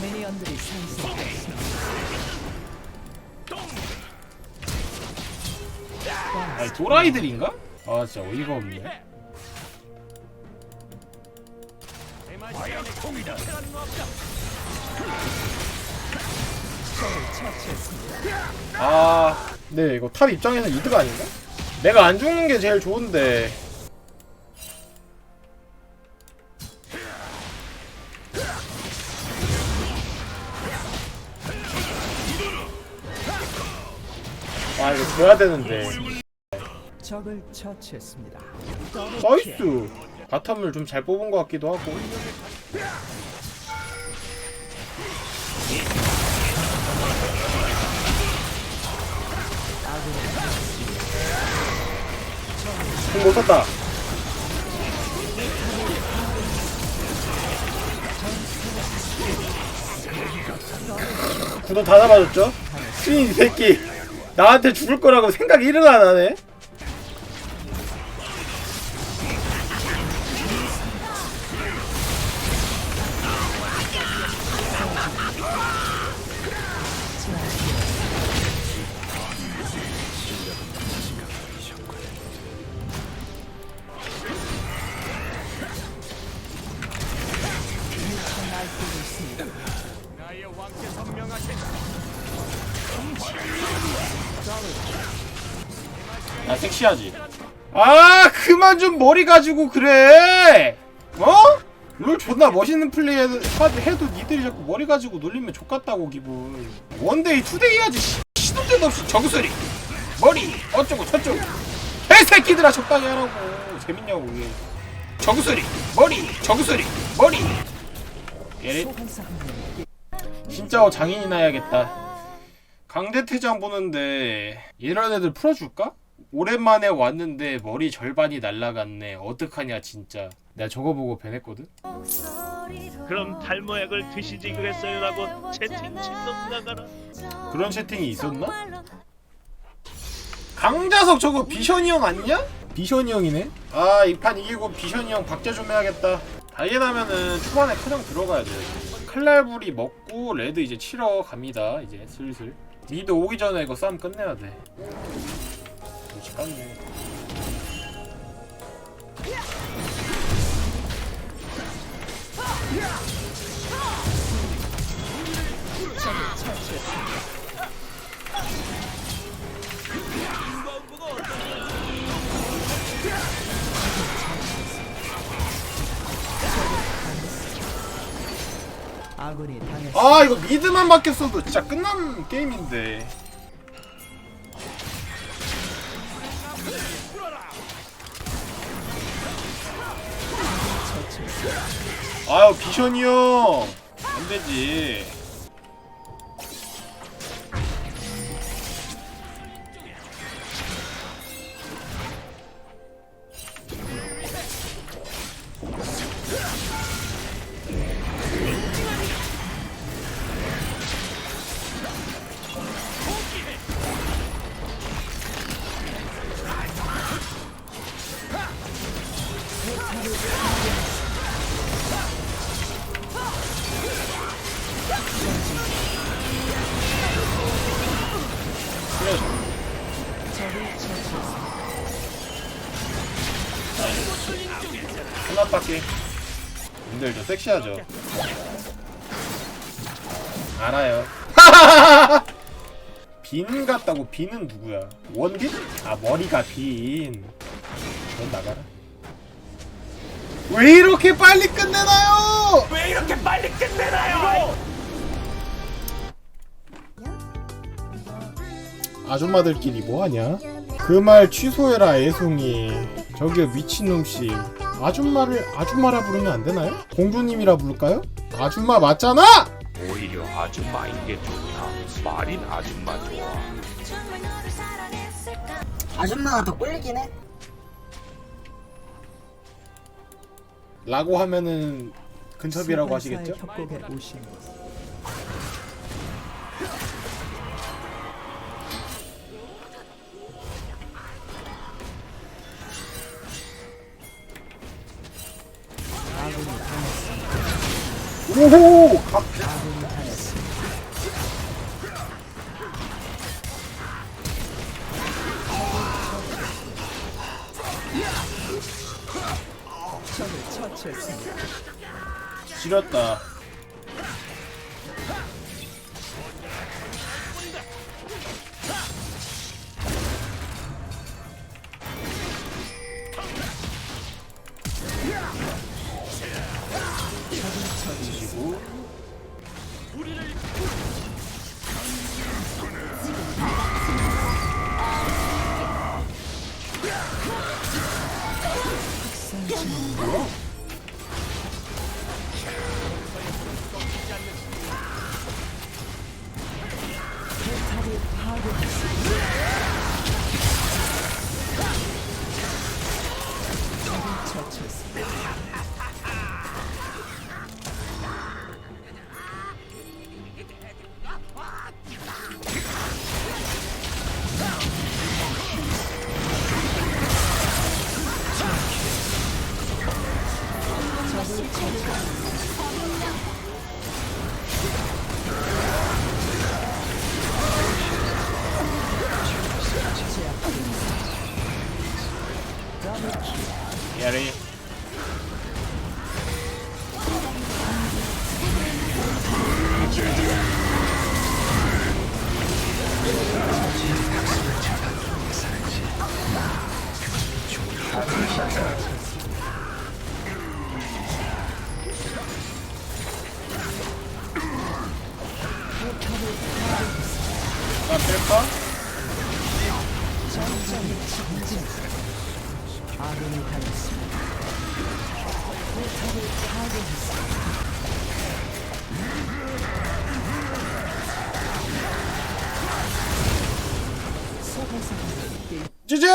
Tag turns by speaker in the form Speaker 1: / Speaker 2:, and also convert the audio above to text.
Speaker 1: 미니언들이.
Speaker 2: 아니 도라이들인가? 아 진짜 어이가 없네 아 네, 이거 탑 입장에서 이득 아닌가? 내가 안 죽는 게 제일 좋은데 줘야 되는데.
Speaker 1: 적을 처치했습니다.
Speaker 2: 나이스! 바텀을 좀 잘 뽑은 것 같기도 하고. 공 못 썼다. 구도 다 잡아줬죠? 이 새끼 나한테 죽을 거라고 생각 1은 안 하네 섹시하지. 아 그만 좀 머리 가지고 그래. 어? 롤 존나 멋있는 플레이 해도, 해도 니들이 자꾸 머리 가지고 놀리면 족같다고 기분. 원데이 투데이 하지 씨, 시도 때도 없이 저구소리. 머리 어쩌고 저쩌고. 개새끼들아 적당히 하라고. 재밌냐고 이게. 저구소리. 머리 저구소리. 머리. 얘네 진짜 장인이나 해야겠다. 강대퇴장 보는데 이런 애들 풀어줄까? 오랜만에 왔는데 머리 절반이 날라갔네. 어떡하냐 진짜. 내가 저거 보고 변했거든.
Speaker 3: 그럼 탈모약을 드시지 그랬어요라고 채팅 침놈 나가라
Speaker 2: 그런 채팅이 있었나? 강자석 저거 비션이 형 아니냐? 비션이 형이네. 아 이 판 이기고 비션이 형 박제 좀 해야겠다. 다이애나면은 초반에 카정 들어가야 돼. 칼날불이 먹고 레드 이제 치러 갑니다. 이제 슬슬. 미드 오기 전에 이거 싸움 끝내야 돼.
Speaker 1: 당했습니다.
Speaker 2: 아 이거 미드만 바뀌었어도 진짜 끝난 게임인데. 아유 비션이 형 안되지 하나밖에. 님들 저 섹시하죠? 알아요. 빈 같다고 빈은 누구야? 원빈? 아 머리가 빈 넌 나가라. 왜 이렇게 빨리 끝내나요?
Speaker 3: 왜 이렇게 빨리 끝내나요
Speaker 2: 아줌마들끼리 뭐하냐 그 말 취소해라 애송이 저기요 미친놈씨 아줌마를 아줌마라 부르면 안 되나요? 공주님이라 부를까요? 아줌마 맞잖아!
Speaker 4: 오히려 아줌마인 게 좋다. 말인 아줌마 좋아.
Speaker 5: 아줌마가 더 꿀리긴 해.
Speaker 2: 라고 하면은 근첩이라고
Speaker 1: 소환사의
Speaker 2: 하시겠죠?
Speaker 1: 협곡에 오신 것.
Speaker 2: 오호 각. 지렸다
Speaker 1: Yeah.
Speaker 2: 야리 나 뺄까?
Speaker 1: 아군이 당했습니다. 포탑을 파괴했습니다. 소방사들에게
Speaker 2: 지지!